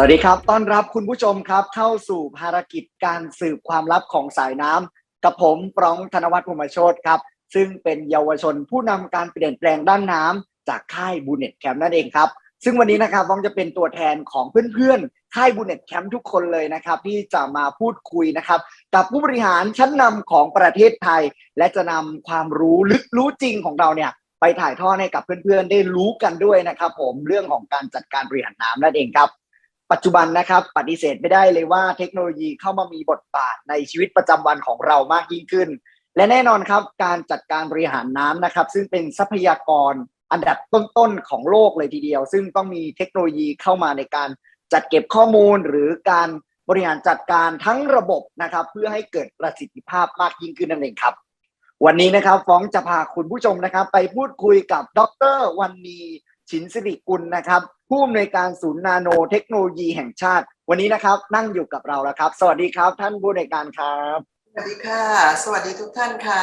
สวัสดีครับ ต้อนรับคุณผู้ชมครับ เข้าสู่ภารกิจการสืบความลับของสายน้ำกับผมปรองธนวัฒน์ภูมิโชตครับ ซึ่งเป็นเยาวชนผู้นำการเปลี่ยนแปลงด้านน้ำจากค่ายบูเน็ตแคมป์นั่นเองครับ ซึ่งวันนี้นะครับฟองจะเป็นตัวแทนของเพื่อนๆ ค่ายบูเน็ตแคมป์ทุกคนเลยนะครับ ที่จะมาพูดคุยนะครับ กับผู้บริหารชั้นนำของประเทศไทย และจะนำความรู้ลึกรู้จริงของเราเนี่ยไปถ่ายทอดให้กับเพื่อนๆ ได้รู้กันด้วยนะครับ ผมเรื่องของการจัดการบริหารน้ำนั่นเองครับ ปัจจุบันนะครับปฏิเสธไม่ได้เลยว่าเทคโนโลยีเข้ามามีบทบาทในชีวิตประจำวันของเรามากยิ่งขึ้น และแน่นอนครับการจัดการบริหารน้ำนะครับ ซึ่งเป็นทรัพยากรอันดับต้นๆของโลกเลยทีเดียว ซึ่งต้องมีเทคโนโลยีเข้ามาในการจัดเก็บข้อมูลหรือการบริหารจัดการทั้งระบบนะครับ เพื่อให้เกิดประสิทธิภาพมากยิ่งขึ้นนั่นเองครับ วันนี้นะครับฟ้องจะพาคุณผู้ชมนะครับ ไปพูดคุยกับดรวันนี ชินสิริกุลนะครับ ผู้อำนวยการศูนย์นาโนเทคโนโลยีแห่งชาติ วันนี้นะครับ นั่งอยู่กับเราแล้วครับ สวัสดีครับ ท่านผู้อำนวยการครับ สวัสดีค่ะ สวัสดีทุกท่านค่ะ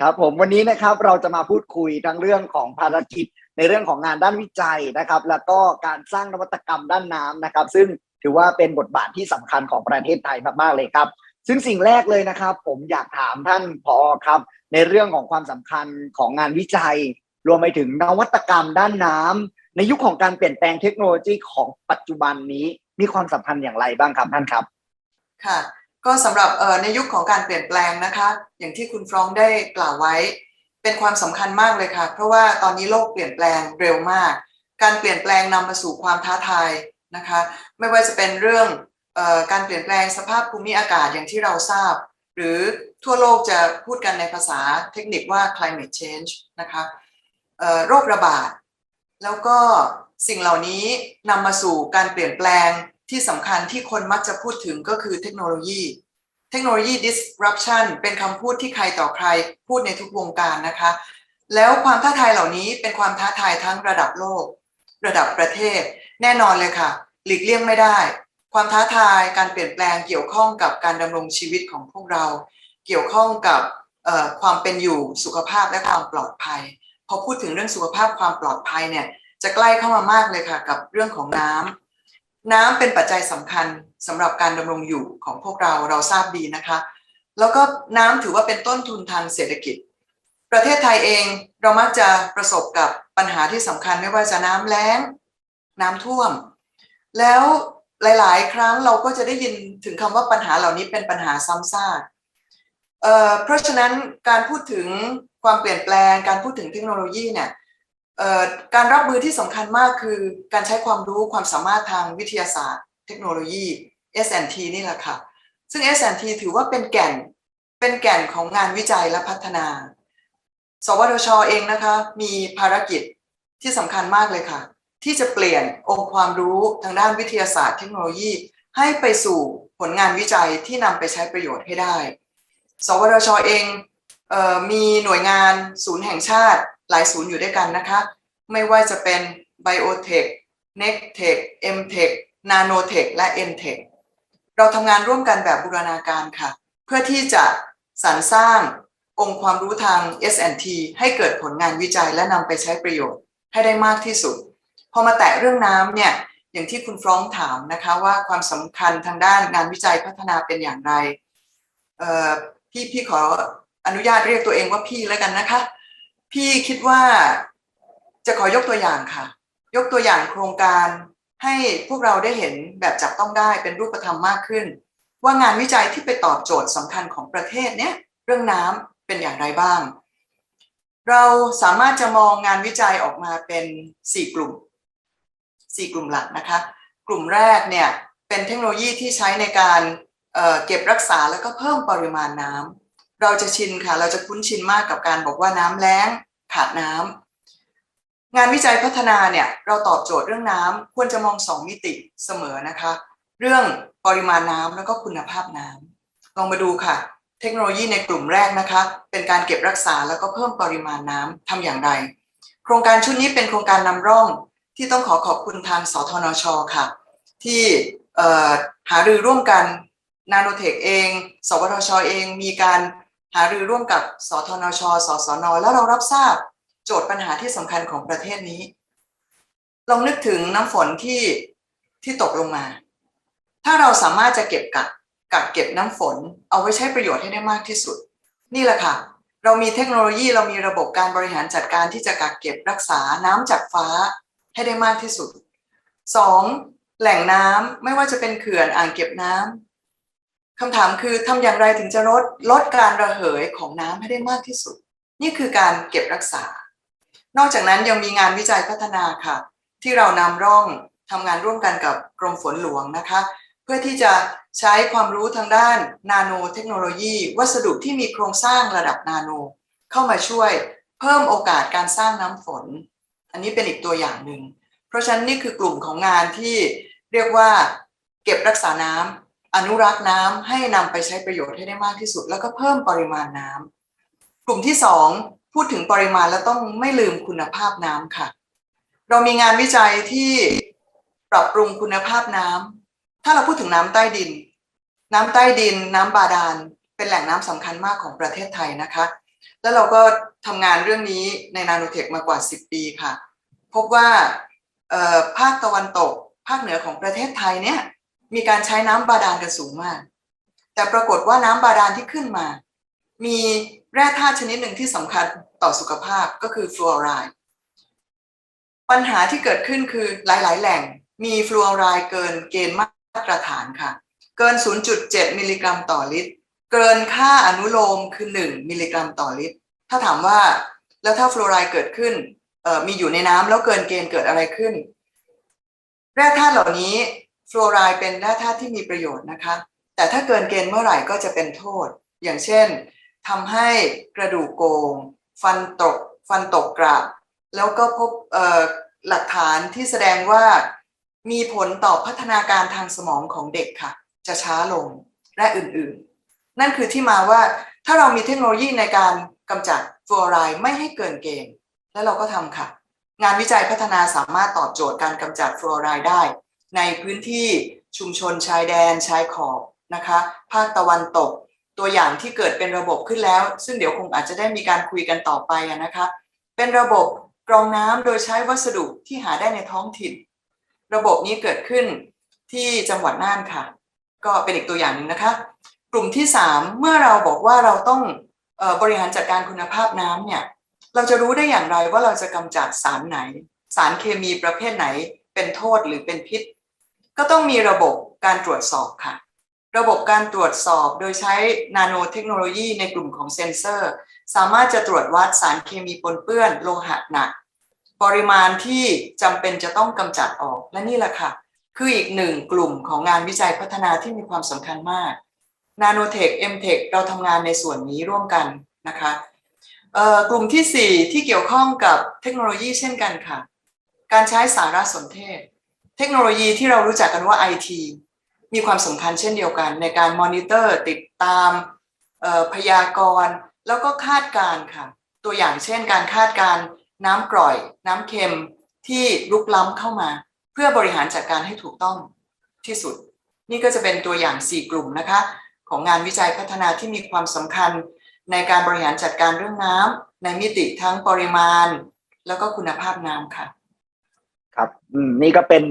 ครับผมวันนี้นะครับเราจะมาพูดคุยทั้งเรื่องของภารกิจในเรื่องของงานด้านวิจัยนะครับ แล้วก็การสร้างนวัตกรรมด้านน้ำนะครับ ซึ่งถือว่าเป็นบทบาทที่สำคัญของประเทศไทยมากๆเลยครับ ซึ่งสิ่งแรกเลยนะครับ ผมอยากถามท่านพอครับ ในเรื่องของความสำคัญของงานวิจัย รวมไปถึงนวัตกรรมด้านน้ำ ในยุคของการเปลี่ยนแปลงเทคโนโลยีของปัจจุบันนี้มีความสำคัญอย่างไรบ้างครับท่านครับ ค่ะ ก็สำหรับในยุคของการเปลี่ยนแปลงนะคะ อย่างที่คุณฟรองก์ได้กล่าวไว้ เป็นความสำคัญมากเลยค่ะ เพราะว่าตอนนี้โลกเปลี่ยนแปลงเร็วมาก การเปลี่ยนแปลงนำมาสู่ความท้าทายนะคะ ไม่ว่าจะเป็นเรื่องออการเปลี่ยนแปลงสภาพภูมิอากาศอย่างที่เราทราบ หรือทั่วโลกจะพูดกันในภาษาเทคนิคว่า climate change นะคะโรคระบาด แล้วก็สิ่งเหล่านี้นำมาสู่การเปลี่ยนแปลงที่สำคัญที่คนมักจะพูดถึงก็คือเทคโนโลยี เทคโนโลยี disruption เป็นคำพูดที่ใครต่อใครพูดในทุกวงการนะคะ แล้วความท้าทายเหล่านี้เป็นความท้าทายทั้งระดับโลก ระดับประเทศ แน่นอนเลยค่ะ หลีกเลี่ยงไม่ได้ ความท้าทายการเปลี่ยนแปลงเกี่ยวข้องกับการดำรงชีวิตของพวกเรา เกี่ยวข้องกับความเป็นอยู่สุขภาพและความปลอดภัย พอพูดถึงเรื่องสุขภาพความปลอดภัยเนี่ย จะใกล้เข้ามามากเลยค่ะกับเรื่องของน้ำน้ำเป็นปัจจัยสำคัญสำหรับการดำรงอยู่ของพวกเราเราทราบดีนะคะ แล้วก็น้ำถือว่าเป็นต้นทุนทางเศรษฐกิจ ประเทศไทยเองเรามักจะประสบกับปัญหาที่สำคัญไม่ว่าจะน้ำแล้ง น้ำท่วม แล้วหลาย ๆ ครั้งเราก็จะได้ยินถึงคำว่าปัญหาเหล่านี้เป็นปัญหาซ้ำซาก เพราะฉะนั้นการพูดถึงความเปลี่ยนแปลง การพูดถึงเทคโนโลยีเนี่ยการรับมือที่สำคัญมากคือการใช้ความรู้ความสามารถทางวิทยาศาสตร์ เทคโนโลยี S&T นี่แหละค่ะ ซึ่ง S&T ถือว่าเป็นแก่นเป็นแก่นของงานวิจัยและพัฒนา สวทชเองนะคะ มีภารกิจที่สำคัญมากเลยค่ะ ที่จะเปลี่ยนองค์ความรู้ทางด้านวิทยาศาสตร์ เทคโนโลยี ให้ไปสู่ผลงานวิจัยที่นำไปใช้ประโยชน์ให้ได้ สวทชเองเออมีหน่วยงานศูนย์แห่งชาติหลายศูนย์อยู่ด้วยกันนะคะ ไม่ว่าจะเป็น Biotech, NECTech, MTech, Nanotech และ NTech เราทำงานร่วมกันแบบบูรณาการค่ะ เพื่อที่จะสรรสร้างองค์ความรู้ทาง S&T ให้เกิดผลงานวิจัยและนำไปใช้ประโยชน์ให้ได้มากที่สุด พอมาแตะเรื่องน้ำเนี่ยอย่างที่คุณฟรองถามนะคะว่าความสำคัญทางด้านงานวิจัยพัฒนาเป็นอย่างไร พี่พี่ขออนุญาตเรียกตัวเองว่าพี่แล้วกันนะคะ พี่คิดว่าจะขอยกตัวอย่างค่ะ ยกตัวอย่างโครงการให้พวกเราได้เห็นแบบจับต้องได้เป็นรูปธรรมมากขึ้น ว่างานวิจัยที่ไปตอบโจทย์สำคัญของประเทศเนี้ยเรื่องน้ำเป็นอย่างไรบ้าง เราสามารถจะมองงานวิจัยออกมาเป็น 4 กลุ่ม 4 กลุ่มหลักนะคะ กลุ่มแรกเนี่ยเป็นเทคโนโลยีที่ใช้ในการ เก็บรักษาแล้วก็เพิ่มปริมาณน้ำเราจะชินค่ะ เราจะคุ้นชินมากกับการบอกว่าน้ำแล้งขาดน้ำงานวิจัยพัฒนาเนี่ยเราตอบโจทย์เรื่องน้ำควรจะมองสองมิติเสมอนะคะ เรื่องปริมาณน้ำแล้วก็คุณภาพน้ำลองมาดูค่ะ เทคโนโลยีในกลุ่มแรกนะคะ เป็นการเก็บรักษาแล้วก็เพิ่มปริมาณน้ำทำอย่างไร โครงการชุดนี้เป็นโครงการนำร่อง ที่ต้องขอขอบคุณทางสทนชค่ะ ที่หารือร่วมกัน นาโนเทคเอง สวทชเอง มีการหารือร่วมกับสทนช สสน แล้วเรารับทราบโจทย์ปัญหาที่สำคัญของประเทศนี้ ลองนึกถึงน้ำฝนที่ที่ตกลงมา ถ้าเราสามารถจะเก็บกักกักเก็บน้ำฝน เอาไว้ใช้ประโยชน์ให้ได้มากที่สุด นี่แหละค่ะ เรามีเทคโนโลยีเรามีระบบการบริหารจัดการที่จะกักเก็บรักษาน้ำจากฟ้าให้ได้มากที่สุดสองแหล่งน้ำไม่ว่าจะเป็นเขื่อนอ่างเก็บน้ำ คำถามคือทำอย่างไรถึงจะลดลดการระเหยของน้ำให้ได้มากที่สุด นี่คือการเก็บรักษา นอกจากนั้นยังมีงานวิจัยพัฒนาค่ะ ที่เรานำร่องทำงานร่วมกันกับกรมฝนหลวงนะคะ เพื่อที่จะใช้ความรู้ทางด้านนาโนเทคโนโลยี วัสดุที่มีโครงสร้างระดับนาโน เข้ามาช่วยเพิ่มโอกาสการสร้างน้ำฝน อันนี้เป็นอีกตัวอย่างหนึ่ง เพราะฉะนั้นนี่คือกลุ่มของงานที่เรียกว่า เก็บรักษาน้ำ อนุรักษ์น้ำให้นำไปใช้ประโยชน์ให้ได้มากที่สุด แล้วก็เพิ่มปริมาณน้ำกลุ่มที่สองพูดถึงปริมาณแล้วต้องไม่ลืมคุณภาพน้ำค่ะ เรามีงานวิจัยที่ปรับปรุงคุณภาพน้ำถ้าเราพูดถึงน้ำใต้ดิน น้ำใต้ดิน น้ำบาดาลเป็นแหล่งน้ำสำคัญมากของประเทศไทยนะคะ แล้วเราก็ทำงานเรื่องนี้ในนาโนเทคมากว่า 10 ปีค่ะ พบว่าภาคตะวันตก ภาคเหนือของประเทศไทยเนี่ย มีการใช้น้ำบาดาลกันสูงมาก แต่ปรากฏว่าน้ำบาดาลที่ขึ้นมา มีแร่ธาตุชนิดหนึ่งที่สำคัญต่อสุขภาพก็คือฟลูออไรด์ปัญหาที่เกิดขึ้นคือหลาย ๆ แหล่งมีฟลูออไรด์เกินเกณฑ์มาตรฐานค่ะ เกิน 0.7 มิลลิกรัมต่อลิตร เกินค่าอนุโลมคือ 1 มิลลิกรัมต่อลิตร ถ้าถามว่าแล้วถ้าฟลูออไรด์เกิดขึ้นมีอยู่ในน้ำแล้วเกินเกณฑ์เกิดอะไรขึ้น แร่ธาตุเหล่านี้ ฟลูออไรด์เป็นแร่ธาตุที่มีประโยชน์นะคะ แต่ถ้าเกินเกณฑ์เมื่อไหร่ก็จะเป็นโทษ อย่างเช่นทำให้กระดูกโกง ฟันตก ฟันตกกระ แล้วก็พบหลักฐานที่แสดงว่ามีผลต่อพัฒนาการทางสมองของเด็กค่ะ จะช้าลงและอื่นๆ นั่นคือที่มาว่าถ้าเรามีเทคโนโลยีในการกำจัดฟลูออไรด์ไม่ให้เกินเกณฑ์ แล้วเราก็ทำค่ะ งานวิจัยพัฒนาสามารถตอบโจทย์การกำจัดฟลูออไรด์ได้ ในพื้นที่ชุมชนชายแดนชายขอบนะคะภาคตะวันตก ตัวอย่างที่เกิดเป็นระบบขึ้นแล้ว ซึ่งเดี๋ยวคงอาจจะได้มีการคุยกันต่อไปนะคะ เป็นระบบกรองน้ำโดยใช้วัสดุที่หาได้ในท้องถิ่น ระบบนี้เกิดขึ้นที่จังหวัดน่านค่ะ ก็เป็นอีกตัวอย่างหนึ่งนะคะ กลุ่มที่ 3 เมื่อเราบอกว่าเราต้องบริหารจัดการคุณภาพน้ำเนี่ยเราจะรู้ได้อย่างไรว่าเราจะกำจัดสารไหน สารเคมีประเภทไหนเป็นโทษหรือเป็นพิษ ก็ต้องมีระบบการตรวจสอบค่ะ ระบบการตรวจสอบโดยใช้นาโนเทคโนโลยีในกลุ่มของเซนเซอร์ สามารถจะตรวจวัดสารเคมีปนเปื้อนโลหะหนัก ปริมาณที่จำเป็นจะต้องกำจัดออกและนี่แหละค่ะ คืออีกหนึ่งกลุ่มของงานวิจัยพัฒนาที่มีความสำคัญมากนาโนเทคเอ็มเทคเราทำงานในส่วนนี้ร่วมกันนะคะกลุ่มที่ 4 ที่เกี่ยวข้องกับเทคโนโลยีเช่นกันค่ะ การใช้สารสนเทศ เทคโนโลยีที่เรารู้จักกันว่า IT มีความสำคัญเช่นเดียวกัน ในการมอนิเตอร์ติดตามพยากรณ์แล้วก็คาดการณ์ค่ะ ตัวอย่างเช่นการคาดการณ์น้ำกร่อย น้ำเค็มที่ลุกล้ำเข้ามา เพื่อบริหารจัดการให้ถูกต้องที่สุด นี่ก็จะเป็นตัวอย่าง 4 กลุ่มนะคะ ของงานวิจัยพัฒนาที่มีความสำคัญ ในการบริหารจัดการเรื่องน้ำในมิติทั้งปริมาณ แล้วก็คุณภาพน้ำค่ะ ครับอืมนี่ก็เป็น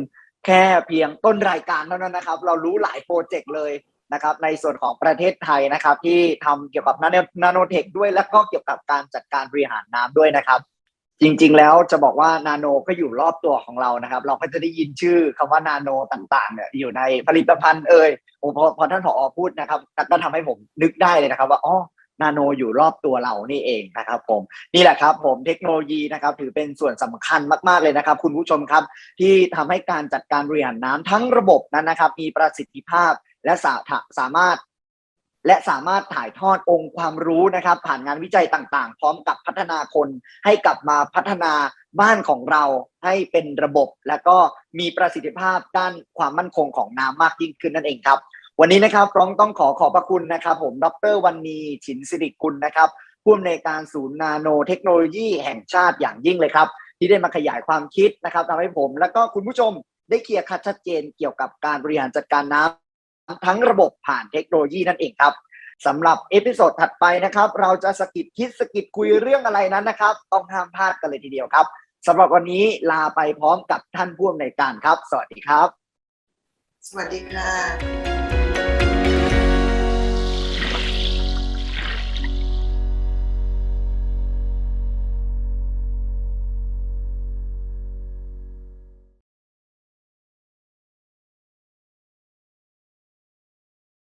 แค่เพียงต้นรายการเท่านั้นนะครับ เรารู้หลายโปรเจกต์เลยนะครับ ในส่วนของประเทศไทยนะครับ ที่ทำเกี่ยวกับนาโนเทคด้วยแล้วก็เกี่ยวกับการจัดการบริหารน้ำด้วยนะครับ จริง ๆ แล้วจะบอกว่านาโนก็อยู่รอบตัวของเรานะครับ เราก็จะได้ยินชื่อคำว่านาโนต่างๆเนี่ยอยู่ในผลิตภัณฑ์เอ่ยโอ้พอพอท่านผอพูดนะครับก็ทำให้ผมนึกได้เลยนะครับ ว่าอ๋อ นาโนอยู่รอบตัวเรานี่เองนะครับผมนี่แหละครับผมเทคโนโลยีนะครับถือเป็นส่วนสำคัญมากๆเลยนะครับ คุณผู้ชมครับ ที่ทำให้การจัดการบริหารน้ำทั้งระบบนั้นนะครับ มีประสิทธิภาพและสาสามารถและสามารถถ่ายทอดองค์ความรู้นะครับ ผ่านงานวิจัยต่างๆ พร้อมกับพัฒนาคนให้กลับมาพัฒนาบ้านของเราให้เป็นระบบ และก็มีประสิทธิภาพด้านความมั่นคงของน้ำมากยิ่งขึ้นนั่นเองครับ วันนี้นะครับร้องต้องขอขอบพระคุณนะครับ ผมดรวันนีฉินสิริกุลนะครับผู้อำนวยการศูนย์นาโนเทคโนโลยีแห่งชาติอย่างยิ่งเลยครับ ที่ได้มาขยายความคิดนะครับทำให้ผม และก็คุณผู้ชมได้เคลียร์คัดชัดเจนเกี่ยวกับการบริหารจัดการน้ำทั้งระบบผ่านเทคโนโลยีนั่นเองครับสำหรับเอพิโซดถัดไปนะครับ เราจะสกิดคิดสกิดคุยเรื่องอะไรนั้นนะครับ ต้องห้ามพลาดกันเลยทีเดียวครับสำหรับวันนี้ลาไปพร้อมกับท่านผู้อำนวยการครับ สวัสดีครับ สวัสดีค่ะ